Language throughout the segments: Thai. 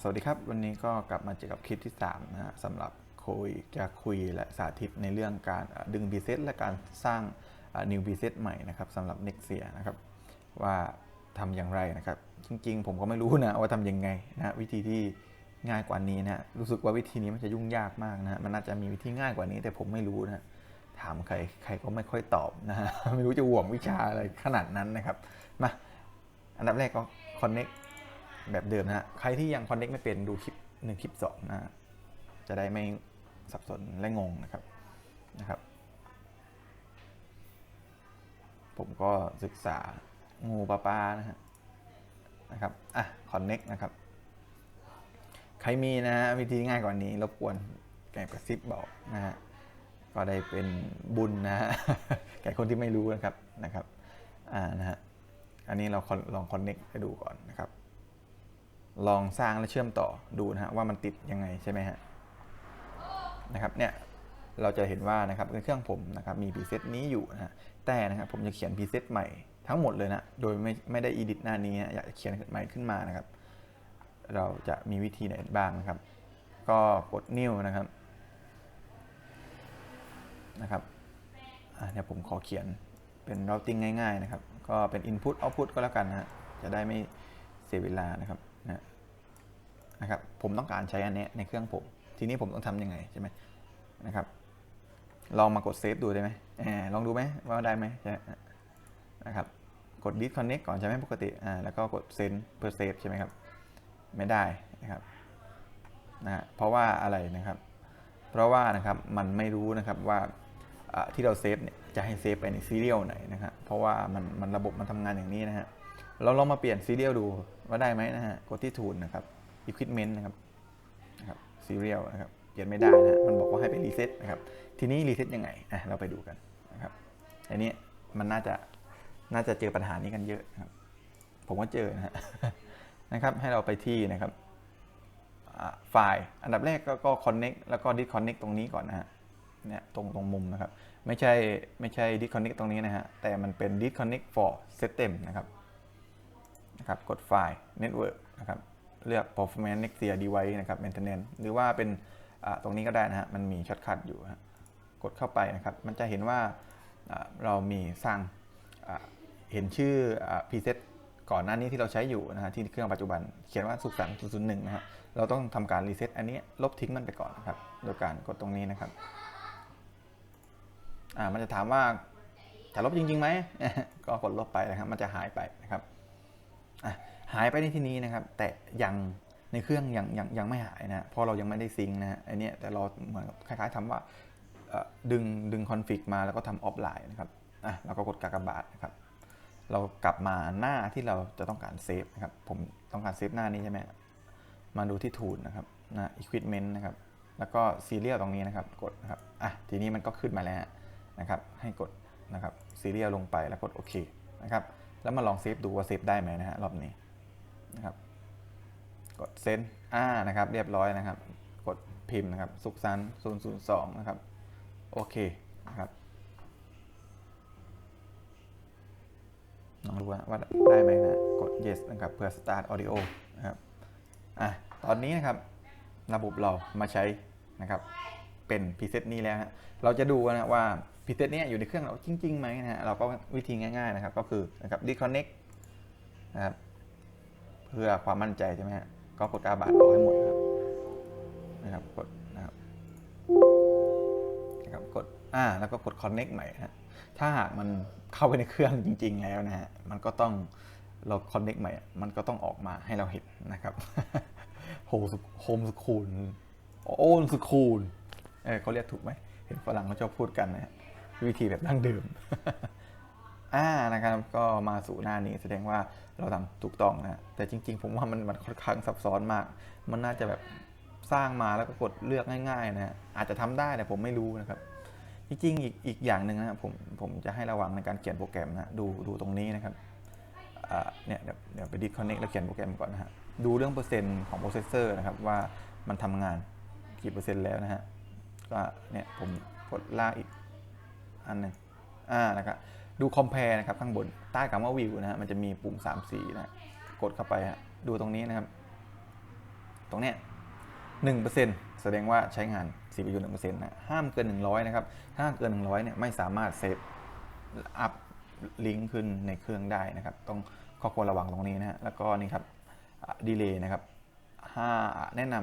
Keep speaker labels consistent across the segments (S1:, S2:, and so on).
S1: สวัสดีครับ วันนี้ก็กลับมาเจอกับคลิปที่3นะฮะสำหรับคุยจะคุยและสาธิตในเรื่องการดึงบีเซตและการสร้างนิวบีเซตใหม่นะครับสำหรับ Next Year นะครับว่าทำอย่างไรนะครับ จริงๆ ผมก็ไม่รู้นะว่าทำยังไงนะวิธีที่ง่ายกว่านี้นะรู้สึกว่าวิธีนี้มันจะยุ่งยากมากนะฮะมันน่าจะมีวิธีง่ายกว่านี้ แต่ผมไม่รู้นะถามใครใครก็ไม่ค่อยตอบนะฮะไม่รู้จะห่วงวิชาอะไรขนาดนั้นนะครับมาอันดับแรกก็ connect แบบเดิมนะฮะใครที่ยัง connect ไม่เป็นดูคลิป1คลิป2นะฮะจะได้ไม่สับสนและงงนะครับนะครับ ผมก็ศึกษางูปลาปลานะฮะนะครับอะ connect นะครับ ใครมีนะฮะวิธีง่ายกว่านี้รบกวนแกกระซิบบอกนะฮะก็ได้เป็นบุญนะฮะแก่คนที่ไม่รู้นะครับนะครับอ่านะฮะอันนี้เราลองคอนเน็กให้ดูก่อนนะครับ ลองสร้างและเชื่อมต่อดูนะฮะว่ามันติดยังไงใช่ไหมฮะนะครับเนี่ยเราจะเห็นว่านะครับในเครื่องผมนะครับมีพรีเซตนี้อยู่นะฮะแต่นะครับผมจะเขียนพรีเซตใหม่ทั้งหมดเลยนะโดยไม่ไม่ได้อีดิทหน้านี้นะอยากจะเขียนใหม่ขึ้นมานะครับ เราจะมีวิธีไหนบ้างนะครับ ก็กดนิ้วนะครับนะครับเดี๋ยวผมขอเขียนเป็น routing ง่าย ๆ นะครับ ก็เป็น input output ก็แล้วกันนะฮะจะได้ไม่เสียเวลานะครับ นะครับผมต้องการใช้อันนี้ในเครื่องผม ทีนี้ผมต้องทำยังไงใช่ไหมนะครับลองมากดเซฟดูได้ไหมลองดูไหมว่าได้ไหมใช่นะครับกด disconnect ก่อนใช่ไหมปกติอ่าแล้วก็กด send เพื่อเซฟใช่ไหมครับ ไม่ได้นะครับนะฮะเพราะว่าอะไรนะครับ เพราะว่านะครับมันไม่รู้นะครับว่าอ่าที่เราเซฟเนี่ยจะให้เซฟไปในซีเรียลไหนนะครับเพราะว่ามันมันระบบมันทำงานอย่างนี้นะฮะ เราลองมาเปลี่ยนซีเรียลดูว่าได้ไหมนะฮะ กดที่ทูนนะครับ equipment นะครับนะครับซีเรียลนะครับเปลี่ยนไม่ได้นะมันบอกว่าให้ไปรีเซ็ตนะครับ ทีนี้รีเซ็ตยังไงอะเราไปดูกันนะครับอันนี้มันน่าจะน่าจะเจอปัญหานี้กันเยอะนะครับ ผมก็เจอนะฮะนะครับ ให้เราไปที่นะครับไฟล์อันดับแรกก็ก็ connect แล้วก็ disconnect ตรงนี้ก่อนนะฮะเนี่ยตรงตรงมุมนะครับ ไม่ใช่ไม่ใช่ disconnect ตรงนี้นะฮะแต่มันเป็น disconnect for system นะครับ นะครับกดไฟล์ network นะครับเลือก performance next year device นะครับ maintenance หรือว่าเป็นตรงนี้ก็ได้นะฮะมันมีช็อตคัทอยู่ฮะกดเข้าไปนะครับมันจะเห็นว่าเรามีสร้างเห็นชื่ออ preset ก่อนหน้านี้ที่เราใช้อยู่นะฮะที่เครื่องปัจจุบันเขียนว่าสุขสันต์001นะฮะเราต้องทำการรีเซ็ตอันนี้ลบทิ้งมันไปก่อนนะครับโดยการกดตรงนี้นะครับอ่ามันจะถามว่าจะลบจริงๆไหมก็กดลบไปนะครับมันจะหายไปนะครับ หายไปในที่นี้นะครับ แต่ยังในเครื่องยังยังยังไม่หายนะฮะเพราะเรายังไม่ได้ซิงนะฮะไอเนี้ยแต่เราเหมือนกับคล้ายๆทำว่าดึงดึงคอนฟิกมาแล้วก็ทำออฟไลน์นะครับอะเราก็กดกากบาทนะครับ เรากลับมาหน้าที่เราจะต้องการเซฟนะครับ ผมต้องการเซฟหน้านี้ใช่ไหมมาดูที่ทูลนะครับนะ equipment นะครับ แล้วก็ซีเรียลตรงนี้นะครับ กดนะครับอะทีนี้มันก็ขึ้นมาแล้วนะครับ ให้กดนะครับซีเรียลลงไปแล้วกดโอเคนะครับ แล้วมาลองเซฟดูว่าเซฟได้ไหมนะฮะรอบนี้นะครับกดเซนอ่านะครับเรียบร้อยนะครับ กดพิมพ์นะครับสุขสันต์002 นะครับ โอเคนะครับลองดูว่าได้ไหมนะ กด yes นะครับเพื่อ start audio นะครับอะตอนนี้นะครับระบบเรามาใช้นะครับเป็นพ r e เซตนี้แล้วฮะเราจะดูนะว่า พ r e เซตนี้อยู่ในเครื่องเราจริงๆไหมนะฮะเราก็วิธีง่ายๆนะครับ ก็คือนะครับ disconnect นะครับเพื่อความมั่นใจใช่ไหมฮะก็กดกาบาทออกให้หมดนะครับนะครับกดนะครับนะครับกดอ่าแล้วก็กด connect ใหม่ฮะถ้าหากมันเข้าไปในเครื่องจริง ๆ แล้วนะฮะมันก็ต้องเราคอนเน็กใหม่ มันก็ต้องออกมาให้เราเห็นนะครับโฮมโฮมสคูลโอนสคูลเออเขาเรียกถูกไหมเห็นฝรั่งเขาชอบพูดกันนะฮะ วิธีแบบดั้งเดิมอ่านะครับก็มาสู่หน้านี้แสดงว่าเราทำถูกต้องนะแต่จริง ๆ ผมว่ามันมันค่อนข้างซับซ้อนมาก มันน่าจะแบบสร้างมาแล้วก็กดเลือกง่ายๆนะฮะอาจจะทำได้แต่ผมไม่รู้นะครับ จริงๆอีกอีกอย่างหนึ่งนะครับผมผมจะให้ระวังในการเขียนโปรแกรมนะดูดูตรงนี้นะครับเนี่ยเดี๋ยวเดี๋ยวไปดิสคอนเน c t แล้วเขียนโปรแกรมก่อนนะฮะดูเรื่องเปอร์เซ็นต์ของโปรเซสเซอร์นะครับว่ามันทำงานกี่เปอร์เซ็นต์แล้วนะฮะก็เนี่ยผมกดลากอีก อันหนึ่งอ่านะครับดูคอมเพลนะครับข้างบนใต้คำว่าวิวนะฮะมันจะมีปุ่ม3สีนะฮะกดเข้าไปฮะดูตรงนี้นะครับ ตรงเนี้ยหนึ่งเปอร์เซ็นต์แสดงว่าใช้งาน CPU หนึ่งเปอร์เซ็นต์นะห้ามเกิน100นะครับถ้าเกิน100เนี่ยไม่สามารถเซฟอัพลิงก์ขึ้นในเครื่องได้นะครับ ต้องข้อควรระวังตรงนี้นะฮะแล้วก็นี่ครับดีเลย์นะครับห้าแนะน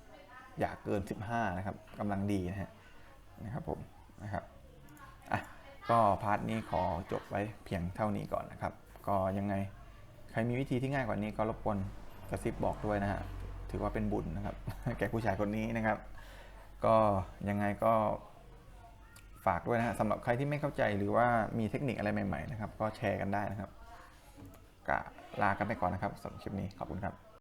S1: ำอย่าเกิน 15 นะครับกำลังดีนะฮะนะครับผมนะครับ ก็พาร์ทนี้ขอจบไว้เพียงเท่านี้ก่อนนะครับ ก็ยังไงใครมีวิธีที่ง่ายกว่านี้ก็รบกวนกระซิบบอกด้วยนะฮะถือว่าเป็นบุญนะครับ แก่ผู้ชายคนนี้นะครับ ก็ยังไงก็ฝากด้วยนะฮะสำหรับใครที่ไม่เข้าใจหรือว่ามีเทคนิคอะไรใหม่ ๆ นะครับ ก็แชร์กันได้นะครับกะลากันไปก่อนนะครับสำหรับคลิปนี้ขอบคุณครับ